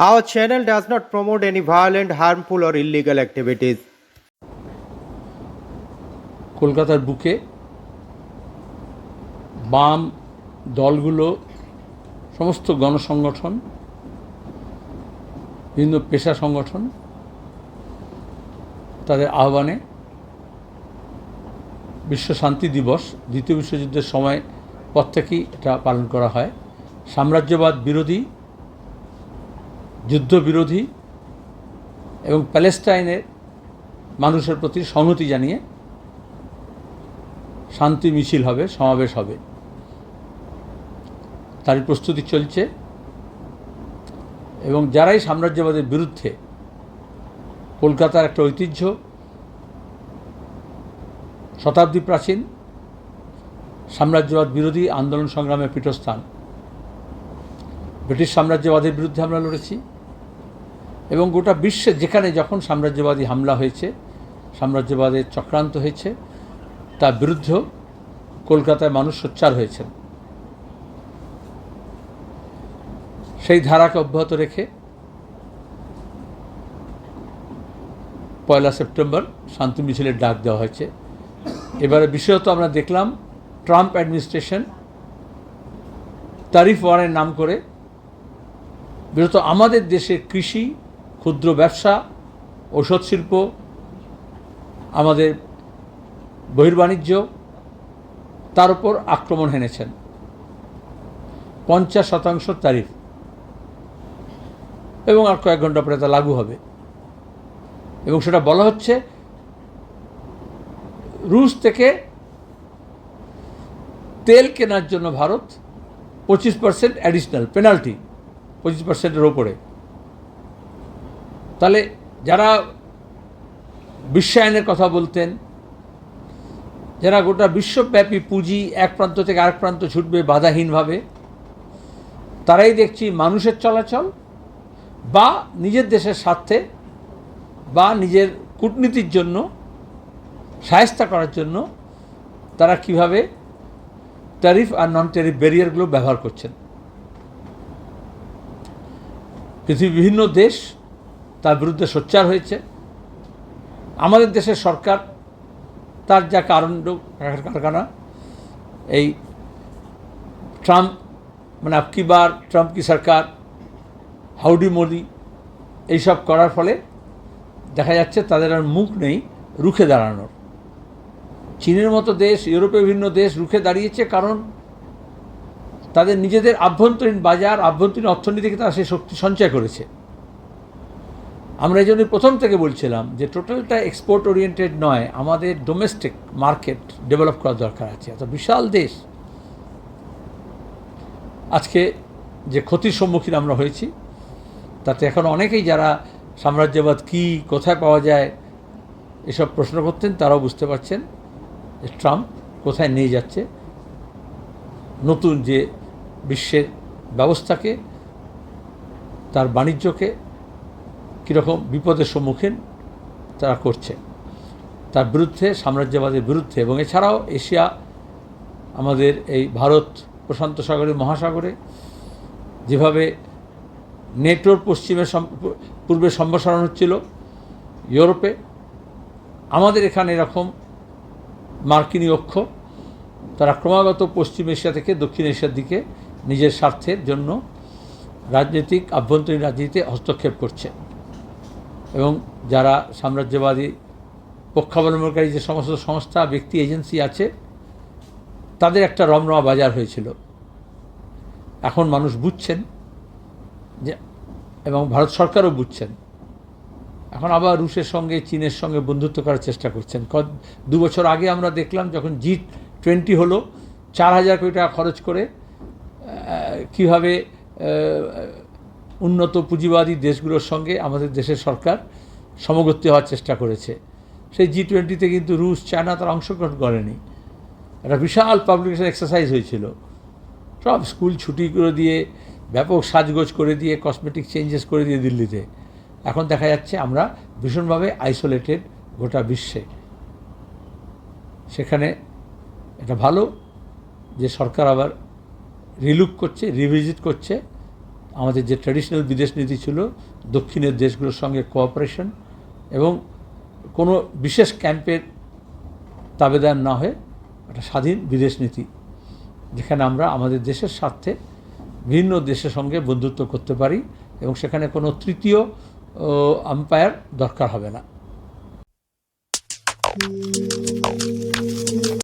Our channel does not promote any violent, harmful, or illegal activities. কলকাতার বুকে বাম দলগুলো সমস্ত গণসংগঠন বিভিন্ন পেশা সংগঠন তাদের আহ্বানে বিশ্ব শান্তি দিবস দ্বিতীয় বিশ্বযুদ্ধের সময় পর থেকেই এটা পালন করা হয় সাম্রাজ্যবাদ বিরোধী যুদ্ধ বিরোধী এবং প্যালেস্টাইনের মানুষের প্রতি সংহতি জানিয়ে শান্তি মিছিল হবে, সমাবেশ হবে। তারই প্রস্তুতি চলছে এবং যারাই সাম্রাজ্যবাদের বিরুদ্ধে কলকাতার একটা ঐতিহ্য, শতাব্দী প্রাচীন সাম্রাজ্যবাদ বিরোধী আন্দোলন সংগ্রামের পীঠস্থান। ব্রিটিশ সাম্রাজ্যবাদের বিরুদ্ধে আমরা লড়েছি। এবং গোটা বিশ্বে যেখানে যখন সাম্রাজ্যবাদী হামলা হয়েছে সাম্রাজ্যবাদের চক্রান্ত হয়েছে, তার বিরুদ্ধেও কলকাতায় মানুষ সোচ্চার হয়েছেন। সেই ধারাকে অব্যাহত রেখে পয়লা সেপ্টেম্বর শান্তি মিছিলের ডাক দেওয়া হয়েছে। এবারে বিশেষত আমরা দেখলাম, ট্রাম্প অ্যাডমিনিস্ট্রেশন তারিফ ওয়ারের নাম করে, বিশেষত আমাদের দেশের কৃষি ক্ষুদ্র ব্যবসা, ঔষধ শিল্প, আমাদের বহির্বাণিজ্য তার উপর আক্রমণ হেনেছেন। পঞ্চাশ শতাংশ তারিফ। এবং আর কয়েক ঘণ্টা পরে তা লাগু হবে। এবং সেটা বলা হচ্ছে, রুশ থেকে তেল কেনার জন্য ভারত পঁচিশ পার্সেন্ট অ্যাডিশনাল পেনাল্টি পঁচিশ পার্সেন্টের ওপরে তাহলে যারা বিশ্বায়নের কথা বলতেন, যারা গোটা বিশ্বব্যাপী পুঁজি এক প্রান্ত থেকে আরেক প্রান্ত ছুটবে বাধাহীনভাবে, তারাই দেখছি মানুষের চলাচল বা নিজের দেশের স্বার্থে বা নিজের কূটনীতির জন্য, সায়স্তা করার জন্য তারা কীভাবে ট্যারিফ আর নন ট্যারিফ ব্যারিয়ারগুলো ব্যবহার করছেন। পৃথিবীর বিভিন্ন দেশ তার বিরুদ্ধে সোচ্চার হয়েছে। আমাদের দেশের সরকার তার যা কারণ কারখানা, এই ট্রাম্প মানে আপকি বার ট্রাম্প কি সরকার, হাউডি মোদি, এইসব করার ফলে দেখা যাচ্ছে তাদের আর মুখ নেই রুখে দাঁড়ানোর। চীনের মতো দেশ, ইউরোপের বিভিন্ন দেশ রুখে দাঁড়িয়েছে কারণ তাদের নিজেদের আভ্যন্তরীণ বাজার, আভ্যন্তরীণ অর্থনীতিকে তারা সেই শক্তি সঞ্চয় করেছে। আমরা এই জন্যই প্রথম থেকে বলছিলাম যে টোটালটা এক্সপোর্ট ওরিয়েন্টেড নয়, আমাদের ডোমেস্টিক মার্কেট ডেভেলপ করার দরকার আছে। এত বিশাল দেশ। আজকে যে ক্ষতির সম্মুখীন আমরা হয়েছি, তাতে এখন অনেকেই যারা সাম্রাজ্যবাদ কী, কোথায় পাওয়া যায়, এসব প্রশ্ন করতেন তারাও বুঝতে পারছেন যে ট্রাম্প কোথায় নিয়ে যাচ্ছে। নতুন যে বিশ্বের ব্যবস্থাকে, তার বাণিজ্যকে কীরকম বিপদের সম্মুখীন তারা করছে। তার বিরুদ্ধে, সাম্রাজ্যবাদের বিরুদ্ধে এবং এছাড়াও এশিয়া, আমাদের এই ভারত প্রশান্ত সাগরে, মহাসাগরে যেভাবে নেটোর পশ্চিমে পূর্বে সম্প্রসারণ হচ্ছিল ইউরোপে, আমাদের এখানে এরকম মার্কিনী অক্ষ তারা ক্রমাগত পশ্চিম এশিয়া থেকে দক্ষিণ এশিয়ার দিকে নিজের স্বার্থের জন্য রাজনৈতিক আভ্যন্তরীণ রাজনীতিতে হস্তক্ষেপ করছে। এবং যারা সাম্রাজ্যবাদী পক্ষাবলম্বনকারী যে সমস্ত সংস্থা, ব্যক্তি, এজেন্সি আছে, তাদের একটা রমরমা বাজার হয়েছিল। এখন মানুষ বুঝছেন যে, এবং ভারত সরকারও বুঝছেন। এখন আবার রুশের সঙ্গে, চীনের সঙ্গে বন্ধুত্ব করার চেষ্টা করছেন। দু বছর আগে আমরা দেখলাম যখন জি টোয়েন্টি হলো, চার হাজার কোটি টাকা খরচ করে কীভাবে উন্নত পুঁজিবাদী দেশগুলোর সঙ্গে আমাদের দেশের সরকার সমগত্য হওয়ার চেষ্টা করেছে। সেই জি টোয়েন্টিতে কিন্তু রুশ, চায়না তারা অংশগ্রহণ করেনি। একটা বিশাল পাবলিকেশন এক্সারসাইজ হয়েছিল। সব স্কুল ছুটি করে দিয়ে, ব্যাপক সাজগোজ করে দিয়ে কসমেটিক চেঞ্জেস করে দিয়ে দিল্লিতে। এখন দেখা যাচ্ছে আমরা ভীষণভাবে আইসোলেটেড গোটা বিশ্বে। সেখানে এটা ভালো যে সরকার আবার রিলুক করছে রিভিজিট করছে। আমাদের যে ট্র্যাডিশনাল বিদেশ নীতি ছিল, দক্ষিণের দেশগুলোর সঙ্গে কোঅপারেশন এবং কোনো বিশেষ ক্যাম্পের তাবেদার না হয়ে একটা স্বাধীন বিদেশ নীতি, যেখানে আমরা আমাদের দেশের স্বার্থে ভিন্ন দেশের সঙ্গে বন্ধুত্ব করতে পারি এবং সেখানে কোনো তৃতীয় আম্পায়ার দরকার হবে না।